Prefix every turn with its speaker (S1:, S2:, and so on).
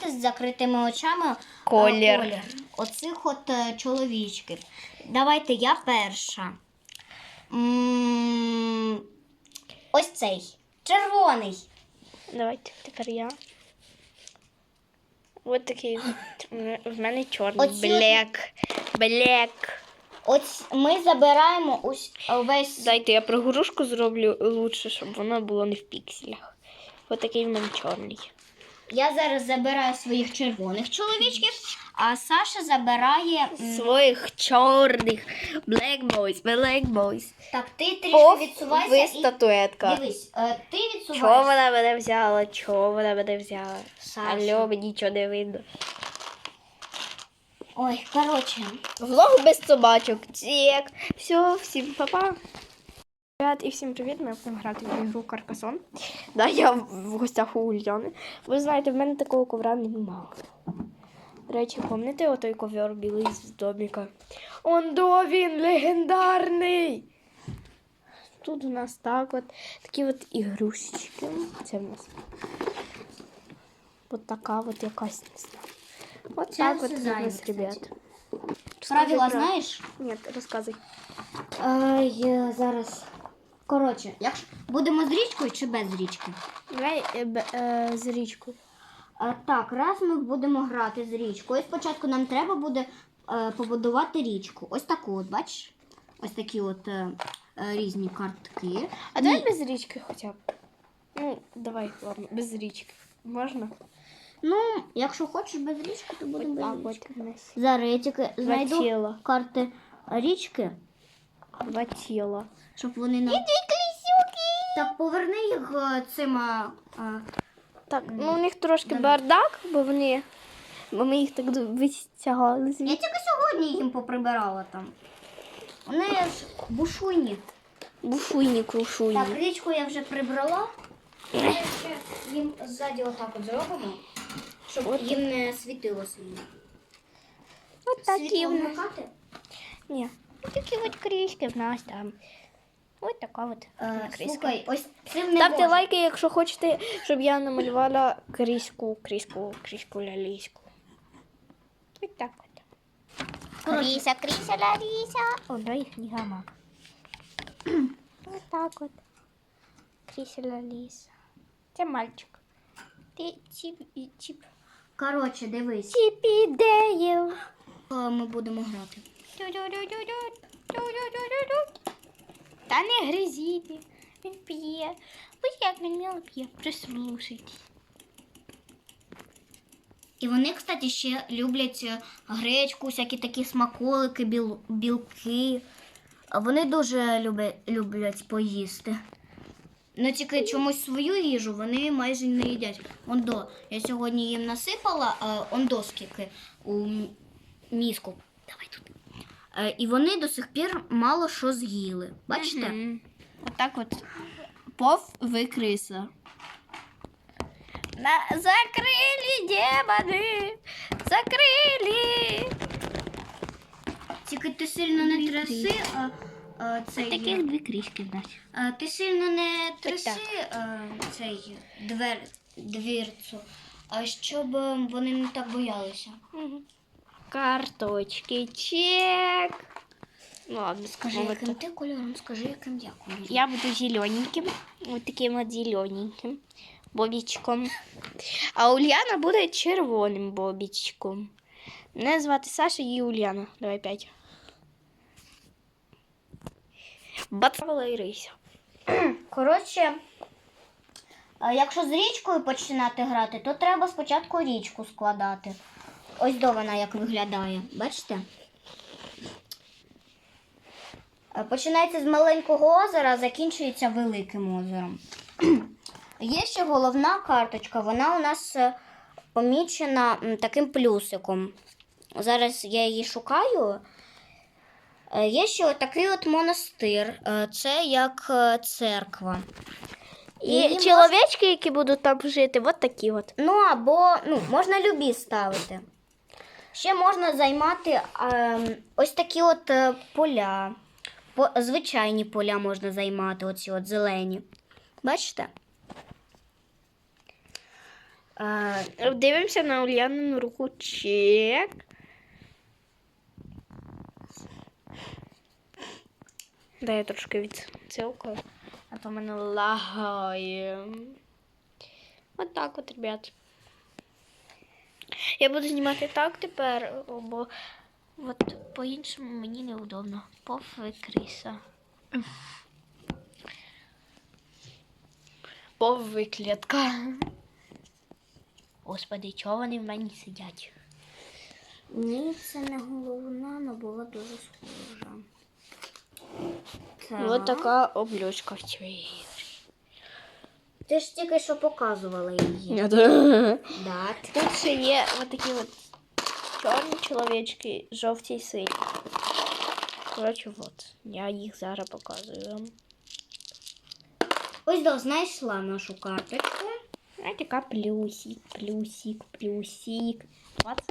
S1: з закритими очами е,
S2: Колір.
S1: Оцих от е, чоловічків. Давайте я перша. М, Ось цей. Червоний.
S2: Давайте тепер я. Ось такий. В мене чорний.
S1: Оці от-
S2: Блек. Блек.
S1: Ось ми забираємо ось весь.
S2: Дайте я прогрушку зроблю лучше, щоб воно було не в пікселях. Ось такий в мене чорний.
S1: Я зараз забираю своїх червоних чоловічків, а Саша забирає. м,
S2: Своїх чорних. Black boys, black boys.
S1: Так, ти трішки відсувайся
S2: ви
S1: і
S2: статуетка.
S1: дивись, е, ти
S2: Чого
S1: відсуваєшся.
S2: вона мене взяла? Чого вона мене взяла?
S1: Саша.
S2: Алло, мені нічого не видно.
S1: Ой, коротше.
S2: Влог без собачок. Тік. Все, всім па-па. Привіт і всім привіт. Ми будемо грати в ігру Каркасон. Да, я в гостях у Ульяни. Ви знаєте, в мене такого ковра немає. До речі, пам'ятаєте отой ковер білий з доміка? Ондо він легендарний. Тут у нас так от такі от ігрушечки. Це в нас. От така от якась не знаю. От
S1: Це
S2: так от
S1: все
S2: у нас,
S1: кстати.
S2: ребят.
S1: Правила
S2: Розкажи про-
S1: знаєш?
S2: Ні, розказуй.
S1: Е, я зараз. Коротше, якщо будемо з річкою чи без річки?
S2: Давай е, б- е, з річкою.
S1: Е, так, раз ми будемо грати з річкою. Спочатку нам треба буде е, побудувати річку. Ось таку, от, бачиш? Ось такі от е, е, різні картки.
S2: А
S1: І-
S2: давай без річки хоча б. Ну, давай, ладно, без річки. Можна?
S1: Ну, якщо хочеш без річки, то будемо без річки. Зараз я тільки знайду
S2: тіла.
S1: карти річки,
S2: Два тіла.
S1: щоб вони нам. Так, поверни їх е, цим. е, е,
S2: Так, ну у них трошки бардак, бо вони. Бо ми їх так витягали
S1: Я тільки сьогодні їм поприбирала там. Вони ж бушуйні.
S2: Буфуйні, крушуйні.
S1: Так, річку я вже прибрала. Ми ще їм ззаді отак от зробимо, щоб їм не світило сильно.
S2: От такі
S1: Світло вмикати?
S2: Ні. Ось такі от кришки в нас там. Ось така от
S1: Е,
S2: кришка.
S1: слухай, ось цим не
S2: Ставте
S1: можна.
S2: лайки, якщо хочете, щоб я намалювала кришку, кришку, кришку ляліську. Ось так от.
S1: Коротше,
S2: кріся, ляліся. О, дай не гамак. Ось так от. Кріся, ляліса. Це мальчик. Ти чіп, і чіп.
S1: Коротше, дивись.
S2: Чіпідеїв.
S1: Е, Ми будемо грати.
S2: Та не гризіть. Він п'є. Ось як він мило п'є. Прислушайтесь.
S1: І вони, кстати, ще люблять гречку, всякі такі смаколики, біл, білки. Вони дуже люблять, люблять поїсти. Ну тільки чомусь свою їжу вони майже не їдять. Ондо, я сьогодні їм насипала ондо скільки у міску. Давай тут. Е, і вони до сих пір мало що з'їли. Бачите?
S2: Мгм. Отак от. Пов ви криса. На... Закрили демони! Закрили!
S1: Тільки ти сильно не тряси, а, а цей.
S2: Таких дві кришки в нас.
S1: А, ти сильно не тряси а, цей двер, двірцю, а щоб е, вони не так боялися.
S2: Карточки, чек. Ну ладно,
S1: Скажи,
S2: скажи.
S1: яким ти кольором, скажи, яким я кольором.
S2: Я буду зелененьким. Вот таким вот зелененьким бобічком. А Ульяна буде червоним бобічком. Мене звати Саша і Ульяна. Давай п'ять. Бацала і рися.
S1: Коротше, якщо з річкою починати грати, то треба спочатку річку складати. Ось до вона як виглядає. Бачите? Е, Починається з маленького озера, закінчується великим озером. Є ще головна карточка, вона у нас е, помічена таким плюсиком. Зараз я її шукаю. Е, Є ще такий от монастир. Це як церква.
S2: І
S1: мож-
S2: чоловічки, які будуть там жити, от такі от.
S1: Ну або ну, можна любі ставити. Ще можна займати ем, ось такі от е, поля. По, звичайні поля можна займати, оці от зелені. Бачите? Е,
S2: Дивимося на Ульянину руку. Чек. Дай я трошки відсилкою, а то мене лагає. От так от, ребят. Я буду знімати так тепер, бо от по-іншому мені неудобно. Пофи криса. Пови клітка. Господи, чого вони в мені сидять?
S1: ні, це не головна, але була дуже схожа. Так.
S2: Ось така облючка в цій.
S1: Ти ж тільки що показувала її.
S2: Тут
S1: Да.
S2: ще є от такі от чорні чоловічки, жовті й сині. Коротше, от. Я їх зараз показую вам.
S1: Ось до, знайшла нашу карточку.
S2: Ось така плюсик, плюсик, плюсик. 20